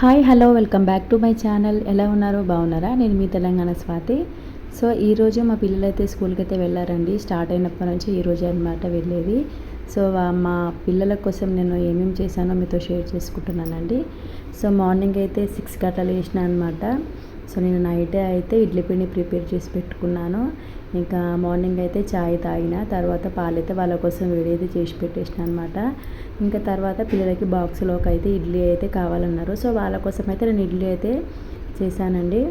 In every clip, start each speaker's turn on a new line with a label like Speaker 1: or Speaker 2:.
Speaker 1: Hi hello welcome back to my channel. ఎలా ఉన్నారు? బాగున్నారా? నేను మీ తెలంగాణ స్వాతి. సో ఈరోజు మా పిల్లలు అయితే స్కూల్కి అయితే వెళ్ళారండి. స్టార్ట్ అయినప్పటి నుంచి ఈరోజు అనమాట వెళ్ళేది. సో మా పిల్లల కోసం నేను ఏమేమి చేశానో మీతో షేర్ చేసుకుంటున్నానండి. సో మార్నింగ్ అయితే సిక్స్ గంటలు వేసిన అనమాట సో నేను నైటే అయితే ఇడ్లీ పిండి ప్రిపేర్ చేసి పెట్టుకున్నాను. ఇంకా మార్నింగ్ అయితే చాయ్ తాగిన తర్వాత పాలైతే వాళ్ళ కోసం వేడి అయితే చేసి పెట్టేసిన అనమాట ఇంకా తర్వాత పిల్లలకి బాక్స్లోకి అయితే ఇడ్లీ అయితే కావాలన్నారు. సో వాళ్ళ కోసం అయితే నేను ఇడ్లీ అయితే చేశానండి.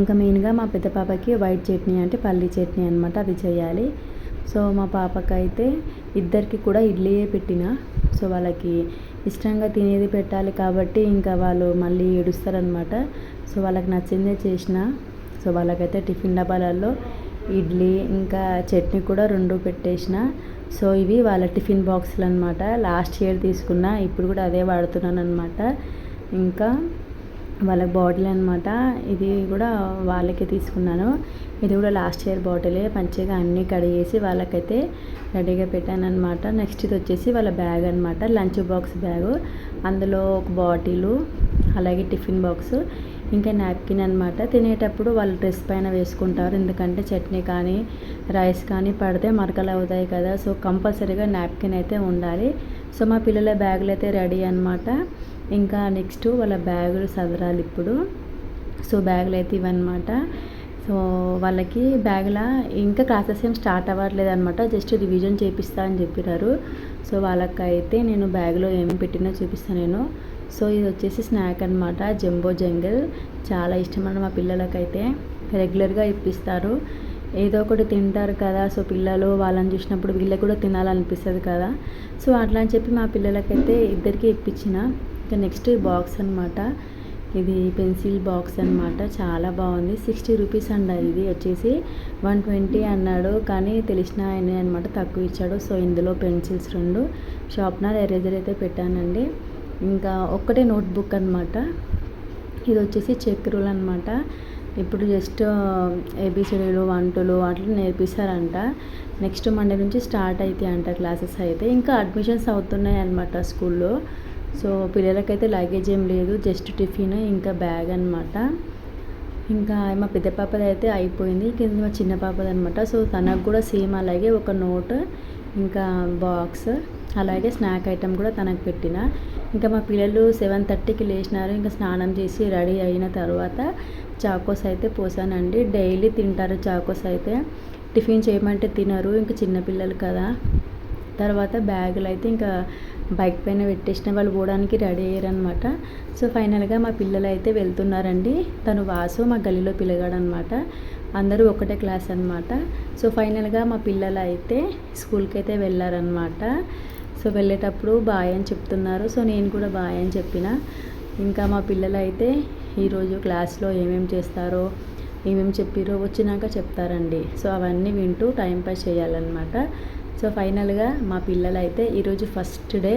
Speaker 1: ఇంకా మెయిన్గా మా పెద్ద పాపకి వైట్ చట్నీ అంటే పల్లీ చట్నీ అనమాట అది చేయాలి. సో మా పాపకైతే ఇద్దరికి కూడా ఇడ్లీయే పెట్టిన. సో వాళ్ళకి ఇష్టంగా తినేది పెట్టాలి కాబట్టి ఇంకా వాళ్ళు మళ్ళీ ఏడుస్తారనమాట సో వాళ్ళకి నచ్చిందే చేసిన. సో వాళ్ళకైతే టిఫిన్ డబ్బాలలో ఇడ్లీ ఇంకా చట్నీ కూడా రెండు పెట్టేసిన. సో ఇవి వాళ్ళ టిఫిన్ బాక్సులు అనమాట లాస్ట్ ఇయర్ తీసుకున్న ఇప్పుడు కూడా అదే వాడుతున్నాను అనమాట ఇంకా వాళ్ళ బాటిల్ అనమాట ఇది కూడా వాళ్ళకి తీసుకున్నాను. ఇది కూడా లాస్ట్ ఇయర్ బాటిలే. మంచిగా అన్నీ కడిగేసి వాళ్ళకైతే రెడీగా పెట్టాను అనమాట నెక్స్ట్ ఇది వచ్చేసి వాళ్ళ బ్యాగ్ అనమాట లంచ్ బాక్స్ బ్యాగ్. అందులో ఒక బాటిలు అలాగే టిఫిన్ బాక్స్ ఇంకా నాప్కిన్ అనమాట తినేటప్పుడు వాళ్ళు డ్రెస్ పైన వేసుకుంటారు. ఎందుకంటే చట్నీ కానీ రైస్ కానీ పడితే మరకలు అవుతాయి కదా. సో కంపల్సరీగా నాప్కిన్ అయితే ఉండాలి. సో మా పిల్లల బ్యాగులు అయితే రెడీ అనమాట ఇంకా నెక్స్ట్ వాళ్ళ బ్యాగులు సదరాలి ఇప్పుడు. సో బ్యాగులు అయితే ఇవన్నమాట సో వాళ్ళకి బ్యాగ్లా ఇంకా క్లాసెస్ ఏం స్టార్ట్ అవ్వట్లేదు అనమాట జస్ట్ రివిజన్ చేపిస్తా అని చెప్పినారు. సో వాళ్ళకైతే నేను బ్యాగ్లో ఏం పెట్టినా చూపిస్తాను నేను. సో ఇది వచ్చేసి స్నాక్ అనమాట జంబో జంగిల్. చాలా ఇష్టం మా పిల్లలకైతే. రెగ్యులర్గా ఇప్పిస్తారు. ఏదో ఒకటి తింటారు కదా. సో పిల్లలు వాళ్ళని చూసినప్పుడు వీళ్ళకి కూడా తినాలనిపిస్తుంది కదా. సో అట్లా అని చెప్పి మా పిల్లలకైతే ఇద్దరికి ఇప్పించిన. ఇంకా నెక్స్ట్ బాక్స్ అనమాట ఇది పెన్సిల్ బాక్స్ అనమాట చాలా బాగుంది. సిక్స్టీ రూపీస్ అండి ఇది. వచ్చేసి వన్ ట్వంటీ అన్నాడు. కానీ తెలిసిన ఆయన అనమాట తక్కువ ఇచ్చాడు. సో ఇందులో పెన్సిల్స్ రెండు. షార్ప్నర్ ఎరేజర్ అయితే పెట్టానండి. ఇంకా ఒక్కటే నోట్బుక్ అనమాట ఇది వచ్చేసి చెక్ రూల్ అనమాట ఇప్పుడు జస్ట్ ఏబిసిడీలు వంటలు అట్లా నేర్పిస్తారంట. నెక్స్ట్ మండే నుంచి స్టార్ట్ అవుతాయి అంట క్లాసెస్ అయితే. ఇంకా అడ్మిషన్స్ అవుతున్నాయి అనమాట స్కూల్లో. సో పిల్లలకైతే లగేజ్ ఏం లేదు జస్ట్ టిఫిన్ ఇంకా బ్యాగ్ అనమాట ఇంకా మా పెద్ద పాపది అయితే అయిపోయింది కింద మా చిన్న పాపది అనమాట సో తనకు కూడా సేమ్ అలాగే ఒక నోట్ ఇంకా బాక్స్ అలాగే స్నాక్ ఐటెం కూడా తనకు పెట్టిన. ఇంకా మా పిల్లలు సెవెన్ థర్టీకి లేచినారు ఇంకా స్నానం చేసి రెడీ అయిన తర్వాత చాకోస్ అయితే పోసానండి. డైలీ తింటారు చాకోస్ అయితే. టిఫిన్ చేయమంటే తినరు ఇంకా చిన్నపిల్లలు కదా. తర్వాత బ్యాగులు అయితే ఇంకా బైక్ పైన పెట్టేసిన వాళ్ళు పోవడానికి రెడీ అయ్యారనమాట సో ఫైనల్గా మా పిల్లలు అయితే వెళ్తున్నారండి. తను వాసు మా గల్లీలో పిలగాడనమాట అందరూ ఒకటే క్లాస్ అనమాట సో ఫైనల్గా మా పిల్లలు అయితే స్కూల్కి అయితే వెళ్ళారనమాట సో వెళ్ళేటప్పుడు బాయ్ అని చెప్తున్నారు. సో నేను కూడా బాయ్ అని చెప్పిన. ఇంకా మా పిల్లలు అయితే ఈరోజు క్లాస్లో ఏమేమి చేస్తారో ఏమేమి చెప్పిరో వచ్చినాక చెప్తారండి. సో అవన్నీ వింటూ టైంపాస్ చేయాలన్నమాట. సో ఫైనల్గా మా పిల్లలు అయితే ఈరోజు ఫస్ట్ డే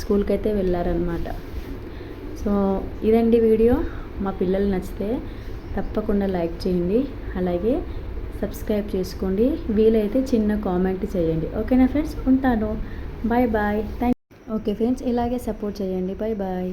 Speaker 1: స్కూల్కి అయితే వెళ్ళారనమాట సో ఇదండి వీడియో. మా పిల్లలు నచ్చితే తప్పకుండా లైక్ చేయండి. అలాగే సబ్స్క్రైబ్ చేసుకోండి. వీలైతే చిన్న కామెంట్ చేయండి. ఓకేనా ఫ్రెండ్స్? ఉంటాను. Bye bye. Thank okay friends ఇలాగే సపోర్ట్ చేయండి. Bye bye.